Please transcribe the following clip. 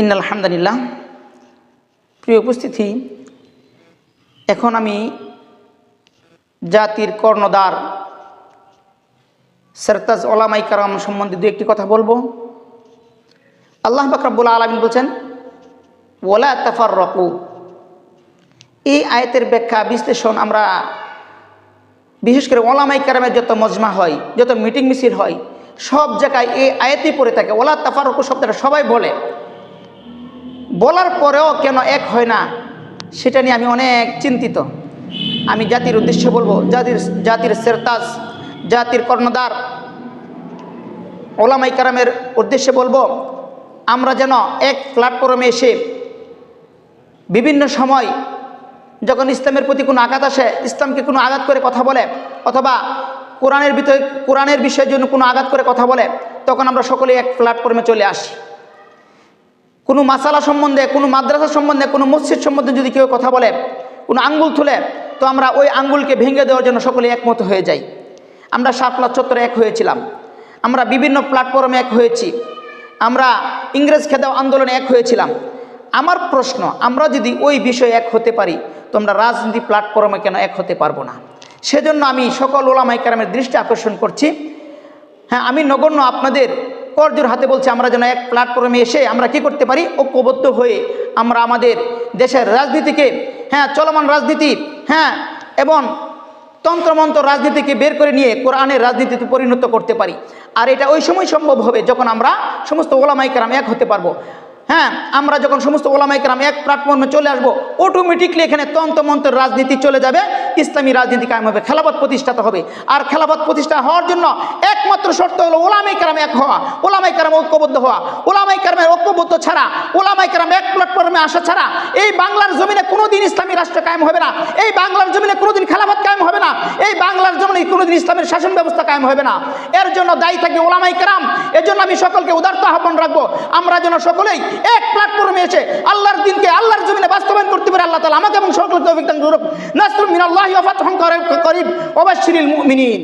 In আলহামদুলিল্লাহ। প্রিয় উপস্থিতি, এখন আমি জাতির কর্ণধার সরতাজ ওলামাই কারাম সম্বন্ধে দু একটি কথা বলব। আল্লাহ বাকরাবুল আলমিন বলছেন ওলা তাফার রকু এই আয়তের ব্যাখ্যা, বিশ্লেষণ আমরা বিশেষ করে ওলামাই কারামের যত মজমা হয়, যত মিটিং মিছিল হয়, সব জায়গায় এই আয়াতই পড়ে থাকে। ওলা তাফার রকু শব্দটা সবাই বলে। বলার পরেও কেন এক হয় না, সেটা নিয়ে আমি অনেক চিন্তিত। আমি জাতির উদ্দেশ্যে বলব, জাতির জাতির সেরতাজ, জাতির কর্ণধার। ওলামাই কারামের উদ্দেশ্যে বলব, আমরা যেন এক প্ল্যাটফর্মে এসে বিভিন্ন সময় যখন ইসলামের প্রতি কোনো আঘাত আসে, ইসলামকে কোনো আঘাত করে কথা বলে, অথবা কোরআনের ভিতরে, কোরআনের বিষয়ের জন্য কোনো আঘাত করে কথা বলে, তখন আমরা সকলে এক প্ল্যাটফর্মে চলে আসি। কোনো মাসালা সম্বন্ধে, কোনো মাদ্রাসা সম্বন্ধে, কোনো মসজিদ সম্বন্ধে যদি কেউ কথা বলে, কোনো আঙ্গুল তুলে, তো আমরা ওই আঙ্গুলকে ভেঙে দেওয়ার জন্য সকলে একমত হয়ে যাই। আমরা শাপলা চত্বরে এক হয়েছিলাম। আমরা বিভিন্ন প্ল্যাটফর্মে এক হয়েছি। আমরা ইংরেজ খেদাও আন্দোলনে এক হয়েছিলাম। আমার প্রশ্ন, আমরা যদি ওই বিষয়ে এক হতে পারি তো আমরা রাজনীতি প্ল্যাটফর্মে কেন এক হতে পারব না? সেজন্য আমি সকল ওলামাই কারামের দৃষ্টি আকর্ষণ করছি। হ্যাঁ আমি নগণ্য আপনাদের করজোর হাতে বলছে, আমরা যেন এক প্ল্যাটফর্মে এসে আমরা কি করতে পারি? ঐক্যবদ্ধ হয়ে আমরা আমাদের দেশের রাজনীতিকে হ্যাঁ চলমান রাজনীতি হ্যাঁ এবং তন্ত্রমন্ত্র রাজনীতিকে বের করে নিয়ে কোরআনের রাজনীতিতে পরিণত করতে পারি। আর এটা ওই সময় সম্ভব হবে যখন আমরা সমস্ত ওলামাইকারাম এক হতে পারব। হ্যাঁ আমরা যখন সমস্ত ওলামাইকারাম এক প্ল্যাটফর্মে চলে আসব অটোমেটিকলি এখানে তন্ত্রমন্ত্রের রাজনীতি চলে যাবে। ইসলামী রাজনীতি কায়েম হবে খেলাপথ প্রতিষ্ঠাত হবে। আর খেলাপথ প্রতিষ্ঠা হওয়ার জন্য একমাত্র শর্ত হলো ওলামাই কারাম এক হওয়া, ওলামাই কারাম ঐক্যবদ্ধ হওয়া। ওলামাই কারামের ঐক্যবদ্ধ ছাড়া, ওলামাই কারাম এক প্ল্যাটফর্মে আসা ছাড়া এই বাংলার জমিনে কোনোদিন ইসলামী রাষ্ট্র কায়েম হবে না। এই বাংলার জমিনে কোনোদিন খেলাফত কায়েম হবে না। এই বাংলার জমিনে কোনোদিন ইসলামের শাসন ব্যবস্থা কায়েম হবে না। এর জন্য দায়ী থাকবে ওলামাই কারাম। এর জন্য আমি সকলকে উদার্ত আহ্বান রাখব, আমরা যেন সকলেই এক প্ল্যাটফর্মে এসে আল্লাহর দিনকে আল্লাহর জমিনে বাস্তবায়ন করতে পারে। আল্লাহ তালা আমাকে এবং সকলকে অভিজ্ঞান নাসরুম মিনাল্লাহি ওয়া ফাতহুন করিব। ওয়াবাশশিরিল মুমিনিন।